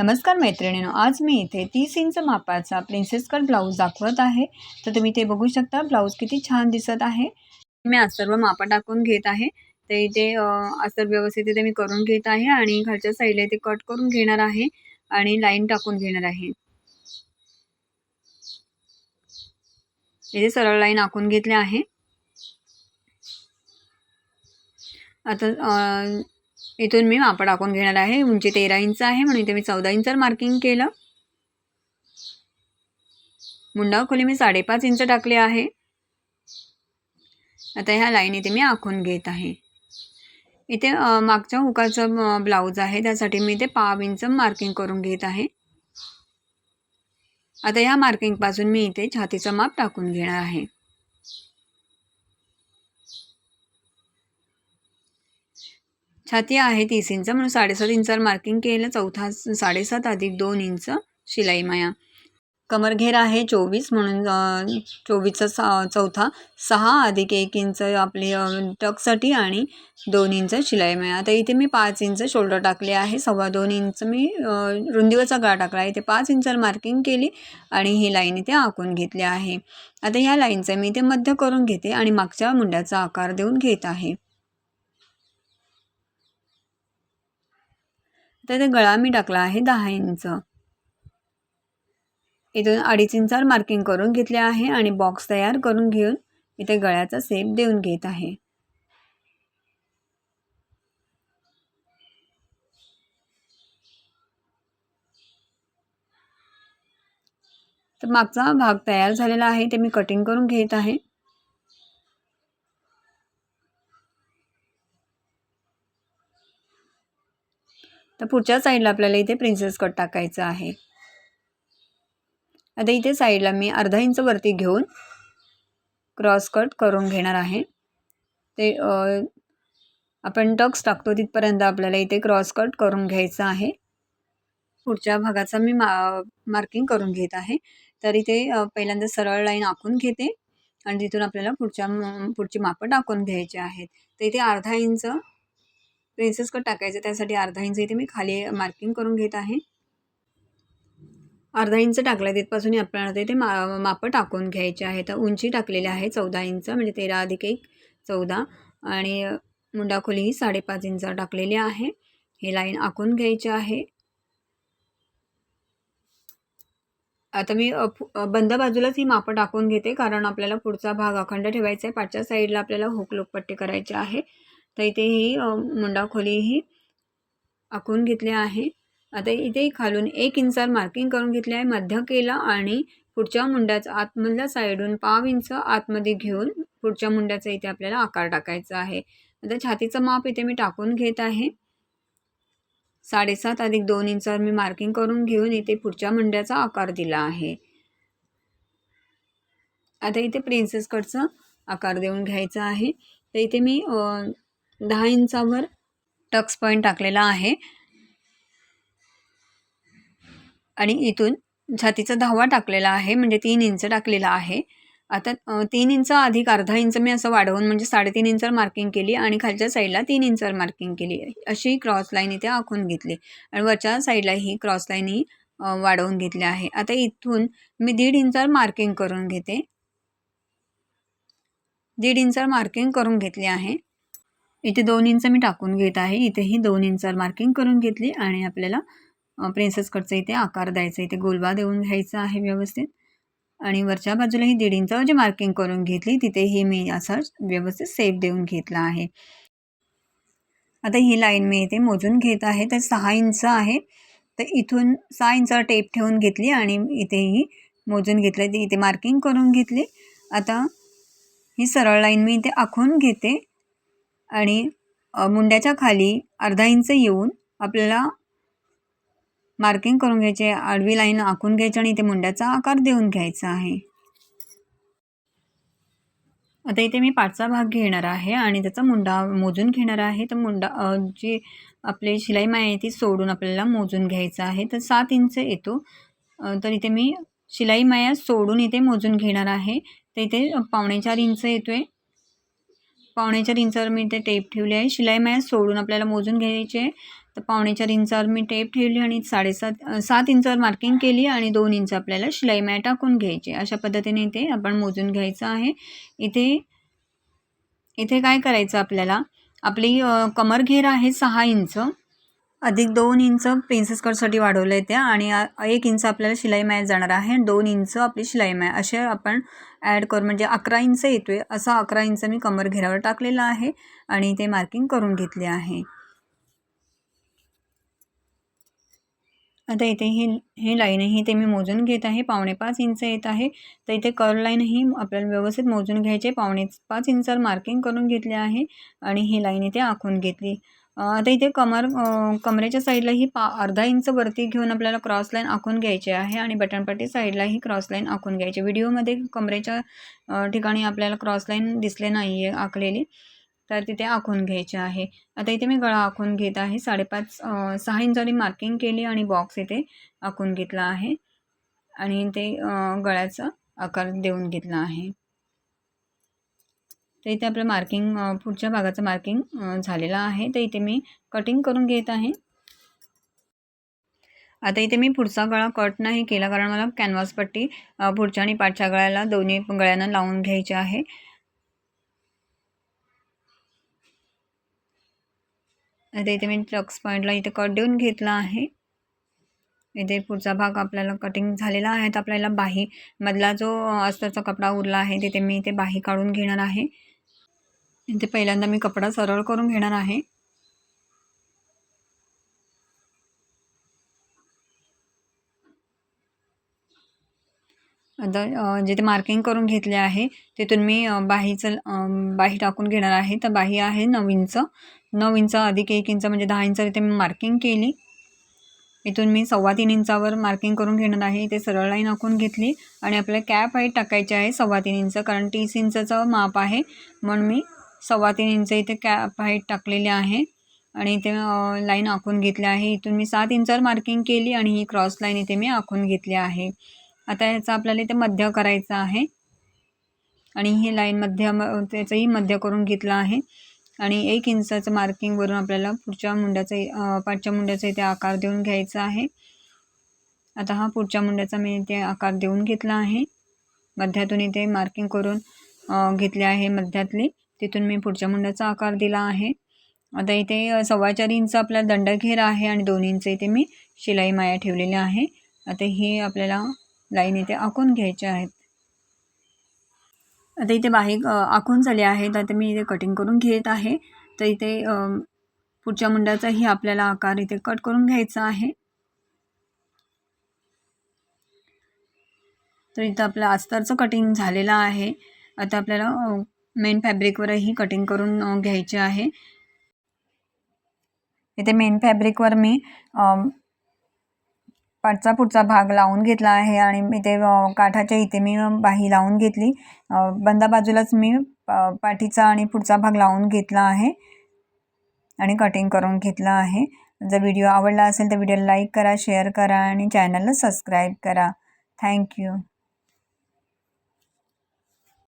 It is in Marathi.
नमस्कार मैत्रिणीनो आज मी इथे तीस इंच मापाचा प्रिन्सेस कट ब्लाऊज दाखवत आहे. तर तुम्ही ते बघू शकता ब्लाऊज किती छान दिसत आहे. मी आज सर्व मापा टाकून घेत आहे. तर इथे असर व्यवस्थित इथे मी करून घेत आहे आणि खालच्या साईडला इथे कट करून घेणार आहे आणि लाईन टाकून घेणार आहे. इथे सरळ लाईन आखून घेतले आहे. आता इथून मी माप टाकून घेणार आहे. उंची तेरा इंच आहे म्हणून इथे मी चौदा इंच मार्किंग केलं. मुंडा खोली मी साडेपाच इंच टाकले आहे. आता ह्या लाईन इथे मी आखून घेत आहे. इथे मागच्या हुकाचं ब्लाऊज आहे. त्यासाठी मी इथे पाव इंच मार्किंग करून घेत आहे. आता ह्या मार्किंगपासून मी इथे छातीचं माप टाकून घेणार आहे. छाती आहे तीस इंच. म्हणून साडेसात इंचावर मार्किंग केलं चौथा साडेसात अधिक दोन इंच शिलाई माया. कमरघेर आहे चोवीस. म्हणून चोवीसचा सा चौथा सहा अधिक एक इंच आपली टकसाठी आणि दोन इंच शिलाई माया. आता इथे मी पाच इंच शोल्डर टाकले आहे. सव्वा दोन इंच मी रुंदीवरचा गळा टाकला इथे पाच इंचावर मार्किंग केली आणि ही लाईन इथे आखून घेतली आहे. आता ह्या लाईनचं मी इथे मध्य करून घेते आणि मागच्या मुंड्याचा आकार देऊन घेत आहे. तर ते गळा मी टाकला आहे दहा इंच. इथून अडीच इंचावर मार्किंग करून घेतले आहे आणि बॉक्स तयार करून घेऊन इथे गळ्याचा सेप देऊन घेत आहे. तर मागचा भाग तयार झालेला आहे ते मी कटिंग करून घेत आहे. तर पुढच्या साईडला आपल्याला इथे प्रिन्सेस कट टाकायचं आहे. आता इथे साईडला मी अर्धा इंच वरती घेऊन क्रॉस कट करून घेणार आहे. ते आपण टक्स टाकतो तिथपर्यंत आपल्याला इथे क्रॉस कट करून घ्यायचं आहे. पुढच्या भागाचा मी मा मार्किंग करून घेत आहे. तर इथे पहिल्यांदा सरळ लाईन आखून घेते. आणि तिथून आपल्याला पुढच्या पुढची मापं टाकून घ्यायची आहेत. तर इथे अर्धा इंच प्रिन्सेस कट टाकायचं. त्यासाठी अर्धा इंच इथे मी खाली मार्किंग करून घेत आहे. अर्धा इंच टाकला तिथपासून आपल्याला ते मा मापं टाकून घ्यायचे आहे तर उंची टाकलेली आहे चौदा इंच म्हणजे तेरा अधिक एक चौदा. आणि मुंडाखोली ही साडेपाच इंच टाकलेली आहे. हे लाईन आखून घ्यायची आहे. आता मी बंद बाजूलाच ही मापं टाकून घेते कारण आपल्याला पुढचा भाग अखंड ठेवायचा आहे. पाचच्या साईडला आपल्याला हुक लोकपट्टी करायची आहे. तर इथे ही मुंडा खोली ही आखून घेतली आहे. आता इथे खालून एक इंचार मार्किंग करून घेतले आहे. मध्य केला आणि पुढच्या मुंड्याचा आतमधल्या साईडून पाव इंच आतमध्ये घेऊन पुढच्या मुंड्याचा इथे आपल्याला आकार टाकायचा आहे. आता छातीचं माप इथे मी टाकून घेत आहे. साडेसात अधिक दोन इंचावर मी मार्किंग करून घेऊन इथे पुढच्या मुंड्याचा आकार दिला आहे. आता इथे प्रिन्सेस कटचा आकार देऊन घ्यायचा आहे. तर इथे मी दहा इंचावर टक्स पॉईंट टाकलेला आहे. आणि इथून छातीचा धावा टाकलेला आहे म्हणजे तीन इंच टाकलेला आहे. आता तीन इंच अधिक अर्धा इंच मी असं वाढवून म्हणजे साडेतीन इंचवर मार्किंग केली आणि खालच्या साईडला तीन इंचवर मार्किंग केली. अशी क्रॉस लाईन इथे आखून घेतली. आणि वरच्या साईडला ही क्रॉस लाईन ही वाढवून घेतली आहे. आता इथून मी दीड इंच मार्किंग करून घेते. दीड इंच मार्किंग करून घेतली आहे. इथे दोन इंच मी टाकून घेत आहे. इथेही दोन इंचवर मार्किंग करून घेतली आणि आपल्याला प्रिन्सेस कटचा इथे आकार द्यायचा इथे गोलबा देऊन घ्यायचा आहे व्यवस्थित. आणि वरच्या बाजूला ही दीड इंचावर जी मार्किंग करून घेतली तिथेही मी असं व्यवस्थित सेप देऊन घेतला आहे. आता ही लाईन मी इथे मोजून घेत आहे. तर सहा इंच आहे. तर इथून सहा इंचावर टेप ठेवून घेतली आणि इथेही मोजून घेतलं. इथे मार्किंग करून घेतली. आता ही सरळ लाईन मी इथे आखून घेते. आणि मुंड्याच्या खाली अर्धा इंच येऊन आपल्याला मार्किंग करून घ्यायचे आडवी लाईन आखून घ्यायची आणि इथे मुंड्याचा आकार देऊन घ्यायचा आहे. आता इथे मी पाचचा भाग घेणार आहे आणि त्याचा मुंडा मोजून घेणार आहे. तर मुंडा जी आपली शिलाई माय आहे ती सोडून आपल्याला मोजून घ्यायचं आहे. तर सात इंच येतो. तर इथे मी शिलाई माया सोडून इथे मोजून घेणार आहे. तर इथे पावणे चार इंच येतो आहे पावणे चार इंचावर मी ते टेप ठेवली आहे. शिलाई मॅच सोडून आपल्याला मोजून घ्यायचे तर पावणे चार इंचावर मी टेप ठेवली आणि साडेसात सात इंचावर मार्किंग केली आणि दोन इंच आपल्याला शिलाई मॅ टाकून घ्यायची अशा पद्धतीने इथे आपण मोजून घ्यायचं आहे. इथे इथे काय करायचं आपल्याला? आपली कमर घेर आहे सहा इंच. अधिक दोन इंच प्रिन्सेस कटसाठी वाढवलं आहे त्या आणि एक इंच आपल्याला शिलाई माय जाणार आहे. दोन इंच आपली शिलाई माय असे आपण ॲड करू म्हणजे अकरा इंच येतो आहे असा अकरा इंच मी कमर घेरावर टाकलेला आहे आणि ते मार्किंग करून घेतले आहे. आता इथे ही हे लाईनही ते मी मोजून घेत आहे. पावणे पाच इंच येत आहे. तर इथे कर लाईनही आपल्याला व्यवस्थित मोजून घ्यायचे. पावणे पाच इंचावर मार्किंग करून घेतले आहे आणि ही लाईन इथे आखून घेतली. आता इथे कमर कमरेच्या साईडला ही पा अर्धा इंच वरती घेऊन आपल्याला क्रॉस लाईन आखून घ्यायची आहे आणि बटनपट्टी साईडलाही क्रॉस लाईन आखून घ्यायची. व्हिडिओमध्ये कमरेच्या ठिकाणी आपल्याला क्रॉस लाईन दिसले नाही आहे आखलेली तर तिथे आखून घ्यायचे आहे. आता इथे मी गळा आखून घेत आहे. साडेपाच सहा इंचानी मार्किंग केली आणि बॉक्स इथे आखून घेतला आहे. आणि ते गळ्याचा आकार देऊन घेतला आहे. तर इथे आपलं मार्किंग पुढच्या भागाचं मार्किंग झालेलं आहे. तर इथे मी कटिंग करून घेत आहे. आता इथे मी पुढचा गळा कट नाही केला कारण मला कॅनव्हास पट्टी पुढच्या आणि पाठच्या गळ्याला दोन्ही गळ्यांना लावून घ्यायची आहे. आता इथे मी ट्रक्स पॉईंटला इथे कट देऊन घेतला आहे. इथे पुढचा भाग आपल्याला कटिंग झालेला आहे. तर आपल्याला बाही मधला जो अस्तरचा कपडा उरला आहे तिथे मी इथे बाही काढून घेणार आहे. इथे पहिल्यांदा मी कपडा सरळ करून घेणार आहे. आता जिथे मार्किंग करून घेतले आहे तिथून मी बाहीचं बाही टाकून घेणार आहे. तर बाही आहे नऊ इंच नऊ इंच अधिक एक इंच म्हणजे दहा इंच इथे मी मार्किंग केली. इथून मी सव्वा तीन इंचावर मार्किंग करून घेणार आहे. इथे सरळ लाईन आखून घेतली. आणि आपल्याला कॅप हाईट टाकायची आहे सव्वा तीन इंच कारण तीस इंचाचं माप आहे. म्हणून मी सव्वा तीन इंच इथे कॅप हाईट टाकलेली आहे. आणि इथे लाईन आखून घेतली आहे. इथून मी सात इंचावर मार्किंग केली आणि ही क्रॉस लाईन इथे मी आखून घेतली आहे. आता ह्याचा आपल्याला इथे मध्य करायचं आहे. आणि ही लाईन मध्य त्याचंही मध्य करून घेतलं आहे. आणि एक इंचाचं मार्किंगवरून आपल्याला पुढच्या मुंड्याचा पाठच्या मुंड्याचा इथे आकार देऊन घ्यायचा आहे. आता हा पुढच्या मुंड्याचा मी इथे आकार देऊन घेतला आहे. मध्यातून इथे मार्किंग करून घेतले आहे मध्यातली. तिथून मी पुढच्या मुंड्याचा आकार दिला आहे. आता इथे सव्वा चार इंच आपला दंडघेर आहे आणि दोन इंच इथे मी शिलाई माया ठेवलेल्या आहे. आता हे आपल्याला लाईन इथे आखून घ्यायचे आहेत. आता इथे बाहेर आखून झाले आहेत. आता मी इथे कटिंग करून घेत आहे. तर इथे पुढच्या मुंडाचाही आपल्याला आकार इथे कट करून घ्यायचा आहे. तर इथं आपलं अस्तरचं कटिंग झालेलं आहे. आता आपल्याला मेन फॅब्रिकवरही कटिंग करून घ्यायचे आहे. इथे मेन फॅब्रिकवर मी पाठचा पुढचा भाग लावून घेतला आहे आणि इथे काठाच्या इथे मी बाही लावून घेतली. बंदा बाजूलाच मी पाठीचा आणि पुढचा भाग लावून घेतला आहे आणि कटिंग करून घेतला आहे. जर व्हिडिओ आवडला असेल तर व्हिडिओला लाईक करा शेअर करा आणि चॅनलला सबस्क्राईब करा. थँक्यू